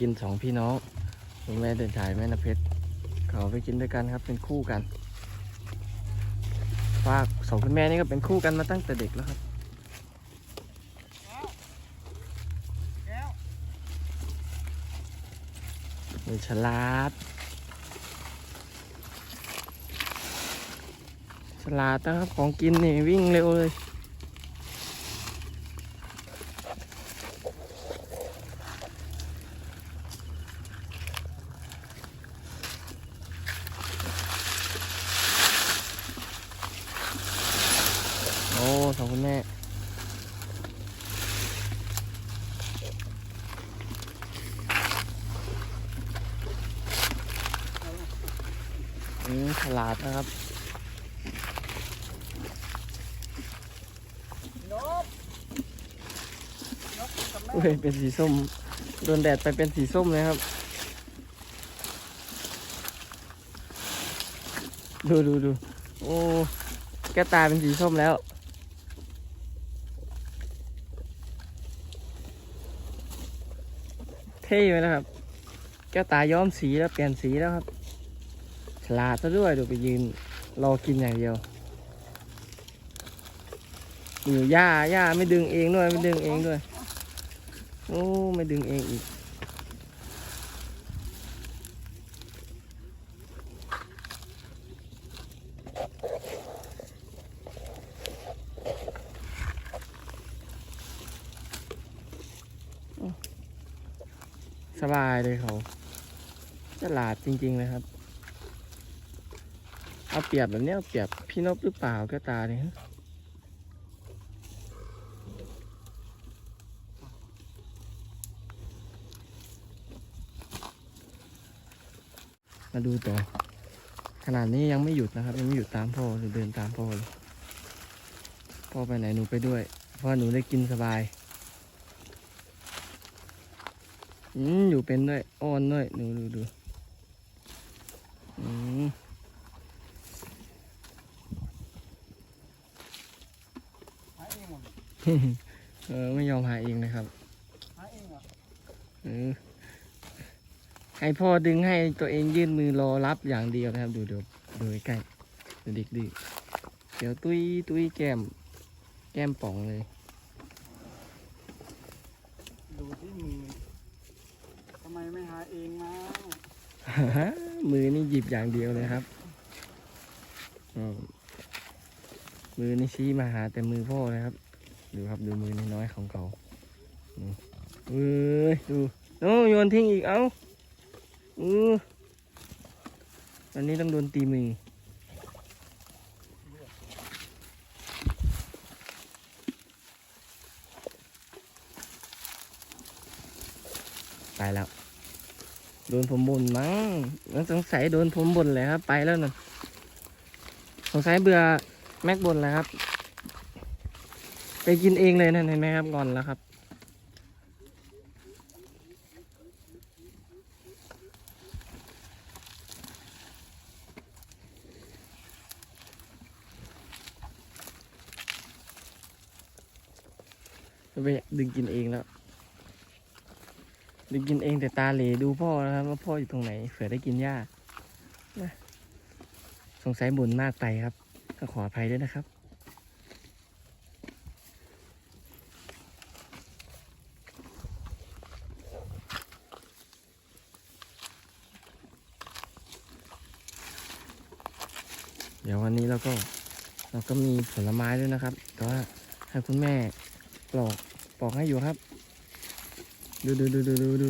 กินสองพี่น้องคุณแม่เดินชายแม่นเพชรเขาไปกินด้วยกันครับเป็นคู่กันฝากสองคุณแม่นี่ก็เป็นคู่กันมาตั้งแต่เด็กแล้วครับมีฉลาด ฉลาดนะครับของกินนี่วิ่งเร็วเลย โอ้ สองคุณแม่ อืมฉลาดนะครับเฮ้ยเป็นสีส้ม โดนแดดไปเป็นสีส้มเลยครับ ดูดูดูโอ้แก้วตาเป็นสีส้มแล้ว ท่ไหมนะครับแก้วตาย้อมสีแล้วเปลี่ยนสีแล้วครับ ฉลาดซะด้วยเดี๋ยวไปยืนรอกินอย่างเดียวอยู่หญ้าหญ้าไม่ดึงเองด้วยไม่ดึงเองด้วย โอ้ไม่ดึงเองอีก สบายเลยเขาฉลาดจริง ๆ เลยครับ เอาเปรียบแบบนี้เอาเปรียบพี่นพหรือเปล่าแก็ตาเนี่ยมาดูต่อ ขนาดนี้ยังไม่หยุดนะครับ ยังไม่หยุดตามพ่อหรือเดินตามพ่อเลยพ่อไปไหนหนูไปด้วย เพราะหนูได้กินสบาย อืมอยู่เป็นด้วยอ้อนด้วยดูดูดูอืมหาเองหมดเออไม่ยอมหาเองนะครับหาเองเหรอเออให้พ่อดึงให้ตัวเองยื่นมือรอรับอย่างเดียวนะครับ ดูดูดูใกล้ๆดูเด็กดื้อเดี๋ยวตุ้ยตุ้ยแก้ม แก้มป่องเลย ดูที่มือทำไมไม่หาเองมา มือนี่หยิบอย่างเดียวเลยครับมือนี่ชี้มาหาแต่มือพ่อเลยครับ ดูครับดูมือน้อยๆของเขาเอ้ยดูโอ้โยนทิ้งอีกเอ้าอืออันนี้ต้องโดนตีมือไปแล้ว โดนผมบ่นมั้งแล้วสงสัยโดนผมบ่นเลยครับ ไปแล้วนั่นสงสัยเบื่อแม็กบ่นแล้วครับ ไปกินเองเลยนั่นเห็นไหมครับงอนแล้วครับ ไปดึงกินเองแล้ว ดึงกินเองแต่ตาเหลดูพ่อนะครับว่าพ่ออยู่ตรงไหนเผื่อได้กินหญ้านะสงสัยบ่นมากไปครับก็ขออภัยด้วยนะครับ เดี๋ยววันนี้เราก็เราก็มีผลไม้ด้วยนะครับ แต่ว่าให้คุณแม่ปลอกปลอกให้อยู่ครับ ดูดูดูดูดูดู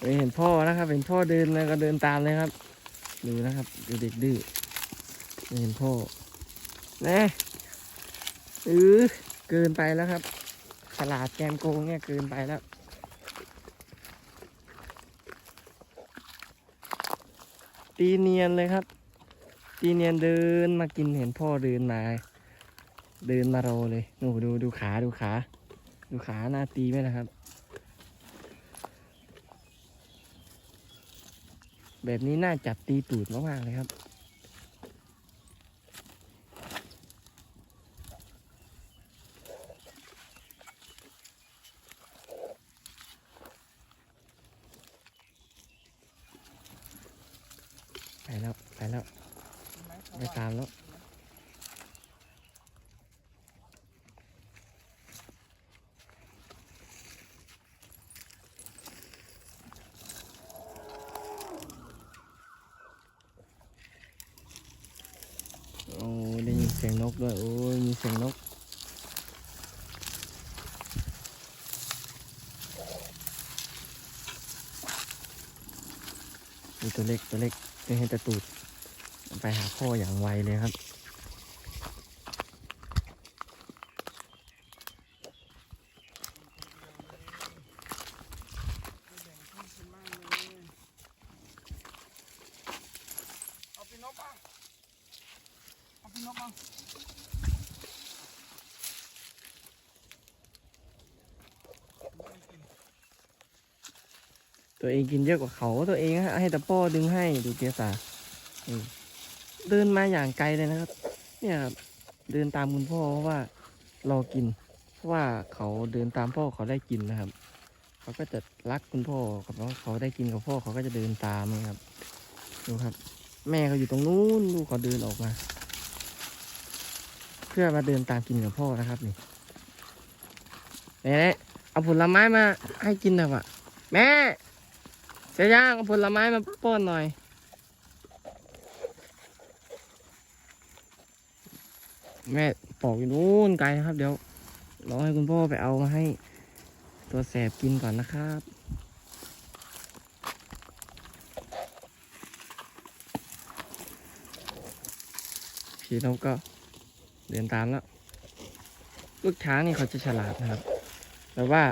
เอ้ยเห็นพ่อนะครับ เห็นพ่อเดินแล้วก็เดินตามเลยครับ ดูนะครับดูเด็กดื้อเห็นพ่อน่เออเกินไปแล้วครับฉลาดแกมโกงเนี่ยเกินไปแล้วตีเนียนเลยครับ ตีเนียนเดินมากินเห็นพ่อเดินมาเดินมารอเลยหนูดูดูขาดูขา ดูขาหน้าตีไหมนะครับ แบบนี้น่าจับตีตูดมากๆเลยครับ ไปแล้วไปแล้ว เห็นไหมเขา ไป ว่า ตามแล้วโอ้ได้ยิ นกด้วย โอ้ย มีเสียงนกมีตัวเล็กตัวเล็กไม่เห็นตะตูด ไปหาพ่ออย่างไวเลยครับ เอาพี่นกมาเอาพี่นกมา ตัวเอง กินเยอะกว่าเขาตัวเองให้แต่พ่อดึงให้ดูเกียสาเดินมาอย่างไกลเลยนะครับ เนี่ยเดินตามคุณพ่อเพราะว่ารอกิน เพราะว่าเขาเดินตามพ่อเขาได้กินนะครับ เขาก็จะรักคุณพ่อกับว่าเขาได้กินกับพ่อเขาก็จะเดินตามนะครับ ดูครับ แม่เขาอยู่ตรงนู้นลูกเขาเดินออกมา เพื่อมาเดินตามกินกับพ่อนะครับนี่เนี่ยเอาผลไม้มาให้กินหน่อยว่ะแม่ จะย่างเอาผลไม้มาป้อนหน่อย แม่ปอกอยู่นู้นไกลนะครับ เดี๋ยวรอให้คุณพ่อไปเอามาให้ ตัวแสบกินก่อนนะครับพี่นกก็เดินตามแล้ว ลูกช้างนี่เขาจะฉลาดนะครับ แต่ว่า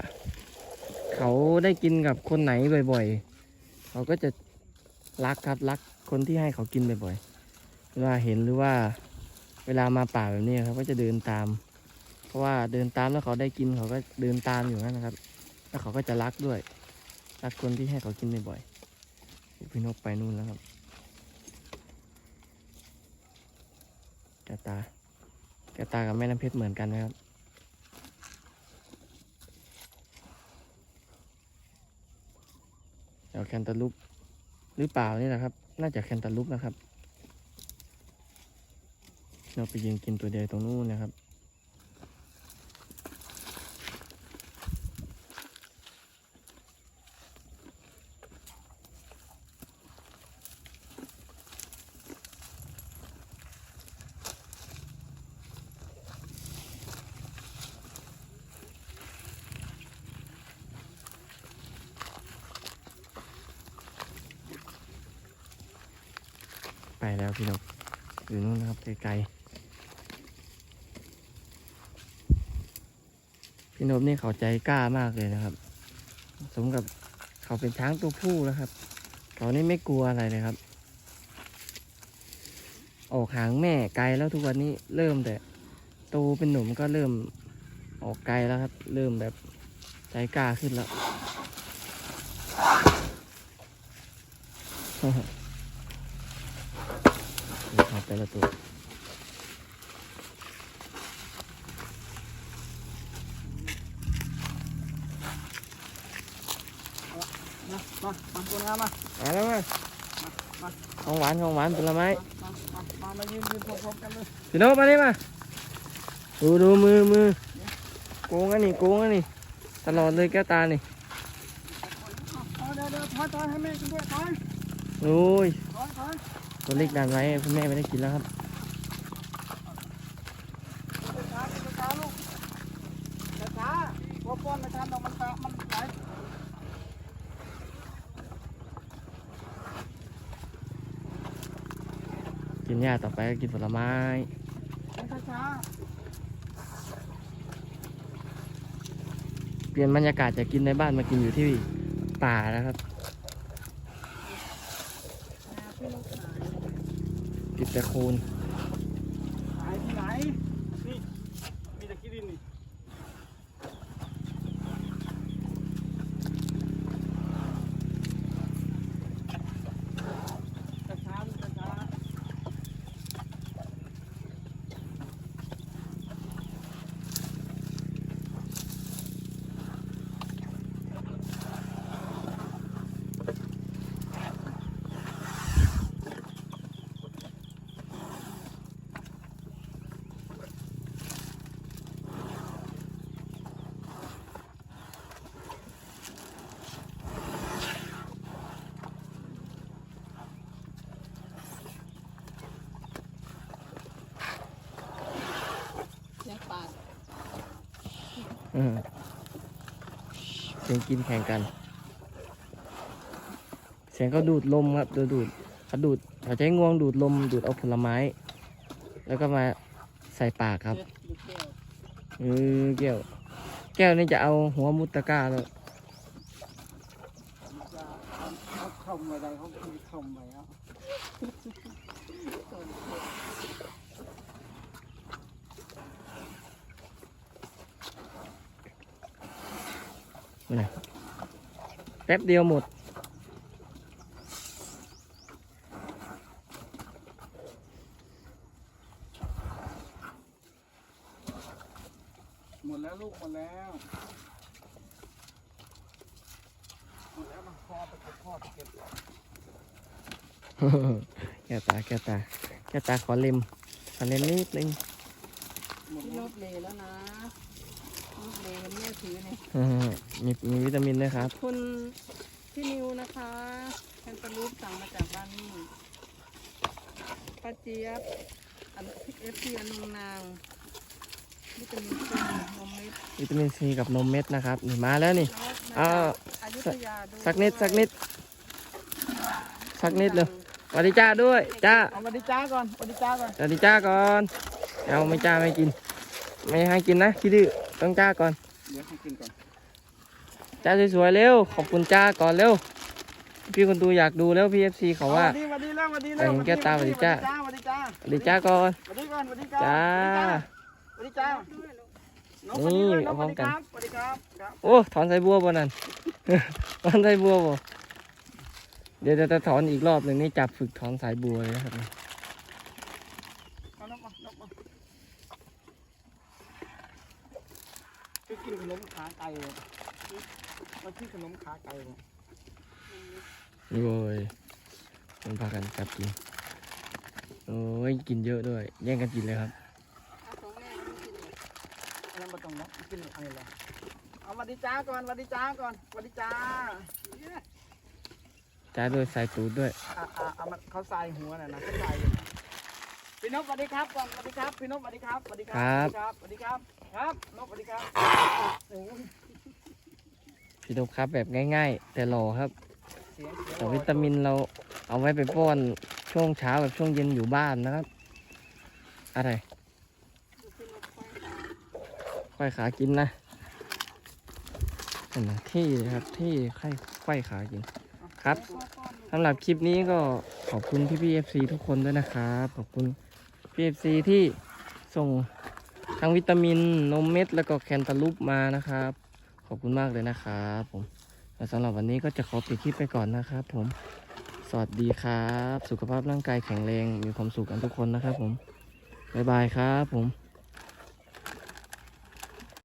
เขาได้กินกับคนไหนบ่อยๆ เขาก็จะรักครับรักคนที่ให้เขากินบ่อยๆเวลาเห็นหรือว่าเวลามาป่าแบบนี้ครับก็จะเดินตาม เพราะว่าเดินตามแล้วเขาได้กินเขาก็เดินตามอยู่นั่นนะครับ แล้วเขาก็จะรักด้วย รักคนที่ให้เขากินบ่อยๆพี่นกไปนู่นแล้วครับแกตาแกตากับแม่น้ำเพชรเหมือนกันนะครับ แคนตาลูปหรือเปล่านี่นะครับ น่าจะแคนตาลูปนะครับ เราไปยิงกินตัวเดียวตรงนู้นนะครับ ไปแล้วพี่นกอยู่นู่นนะครับไกลๆพี่นกนี่เขาใจกล้ามากเลยนะครับ สมกับเขาเป็นช้างตัวผู้แล้วครับ เขานี่ไม่กลัวอะไรเลยครับ ออกหางแม่ไกลแล้วทุกวันนี้เริ่มแต่โตเป็นหนุ่มก็เริ่มออกไกลแล้วครับ เริ่มแบบใจกล้าขึ้นแล้ว แต่ละตัวมามามาตัวงามมามาแล้วมาของหวานของหวานผลไม้มามามามายืนยืนพร้อมๆกันเลยพี่โนตมาดิมาดูดูมือมือโกงอันนี้โกงอันนี้ตลอดเลยแก้วตานี่เอาเดี๋ยวเดี๋ยวถอยถอยให้แม่กินด้วยถอยโอ้ยถอยถอย ตัวเล็กดันไว้คุณแม่ไม่ได้กินแล้วครับช้าช้าลูกช้าพอป้อนไม่ทันดอกมันตามันไหลกินหญ้าต่อไปก็กินผลไม้ช้าช้าเปลี่ยนบรรยากาศจากกินในบ้านมากินอยู่ที่ป่านะครับ พี่ลูกหาย กิน แต่คูณ หายที่ไหน นี่ มีแต่ขี้ดินนี่ช้าช้าลูกช้า พ อืมเสียงกินแข่งกัน เสียงเขาดูดลมครับดูดูดเขาดูดเขาใช้งวงดูดลมดูดเอาผลไม้ แล้วก็มาใส่ปากครับเออแก้ว แก้วนี่จะเอาหัวมุตะกาแล้วเอาเอาเข้ามาได้เขาเข้ามาแล้ว แป๊บเดียวหมด หมดแล้วลูกหมดแล้วหมดแล้วมาพ่อไปเก็บพ่อไปเก็บแก้วตาแก้วตาแก้วตาขอเล็มขอเล็มนิดนึงหมดพี่แล้นวบเลแล้วนะนบเลแม่ ถือเนี่ยอืมมีมีวิตามินด้วยครับ คุณพี่นิวนะคะแคนตาลูปสั่งมาจากบ้านนี่ป้าเจี๊ยบอันเอฟซีอนงนางวิตามินซีนมเม็ดวิตามินซีกับนมเม็ดนะครับนี่มาแล้วนี่แล้วอ้าวอยุธยาด้วยสักนิดสักนิด สักนิดเลยสวัสดีจ้าด้วยจ้าเอามาดิจ้าก่อนมาดิจ้าก่อนสวัสดีจ้าก่อนเอาไม่จ้าไม่กิน ไม่ให้กินนะขี้ดื้อต้องจ้าก่อนเดี๋ยวให้กินก่อนจ้าสวยๆเร็ว ขอบคุณจ้าก่อนเร็ว พี่คนดูอยากดูแล้วพี่เอฟซีเขาว่าสวัสดีสวัสดีแล้วสวัสดีแล้วเออแก้วตาสวัสดีจ้าสวัสดีจ้าสวัสดีจ้าก่อนสวัสดีก่อนสวัสดีจ้าจ้าสวัสดีจ้าด้วยลูกน้องสวัสดีด้วยนี่น้องสวัสดีเอาพร้อมกันครับสวัสดีครับครับโอ้ถอนสายบัวบ่นั่นถอนสายบัวบ่เดี๋ยวจะถอนอีกรอบหนึ่งนี่จับฝึกถอนสายบัวเลยนะครับ เอาน กมานกมาไปกินขนมขาไก่เลยมาที่ขนมขาไก่เลยโอ้ยมันพากันจับกิน โอ้ยกินเยอะด้วย แย่งกันกินเลยครับเอาของแม่ไม่กินเลยอันนั้นมาตรงนั้นกินอะไรเลยเอามาดิจ้าก่อนมาดิจ้าก่อนมาดิจ้าจ้าด้วยสายตูดด้วยอ่าอ่าเอามาเขาใส่หัวน่ะนะเขาใส่เลยนะ พี่นพสวัสดีครับก่อนสวัสดีครับ พี่นพสวัสดีครับสวัสดีครับสวัสดีครับครับนพสวัสดีครับโอ้ยพี่นกครับแบบง่าย ๆ แต่หล่อครับเสียงเสียงแต่วิตามินเราเอาไว้ไปป้อนช่วงเช้ากับช่วงเย็นอยู่บ้านนะครับ อะไรดูพี่นบค่อยขาค่อยขากินนะเห็นไหมที่ครับที่ค่อยค่อยขากินครับพ่อป้อนลูกสำหรับคลิปนี้ก็ขอบคุณพี่พี่เอฟซีทุกคนด้วยนะครับ ขอบคุณ พี่เอฟซีที่ส่งทั้งวิตามินนมเม็ด แล้วก็แคนตาลูปมานะครับ ขอบคุณมากเลยนะครับผมสำหรับวันนี้ก็จะขอปิดคลิปไปก่อนนะครับผม สวัสดีครับ สุขภาพร่างกายแข็งแรง มีความสุขกันทุกคนนะครับผม บ๊ายบายครับผม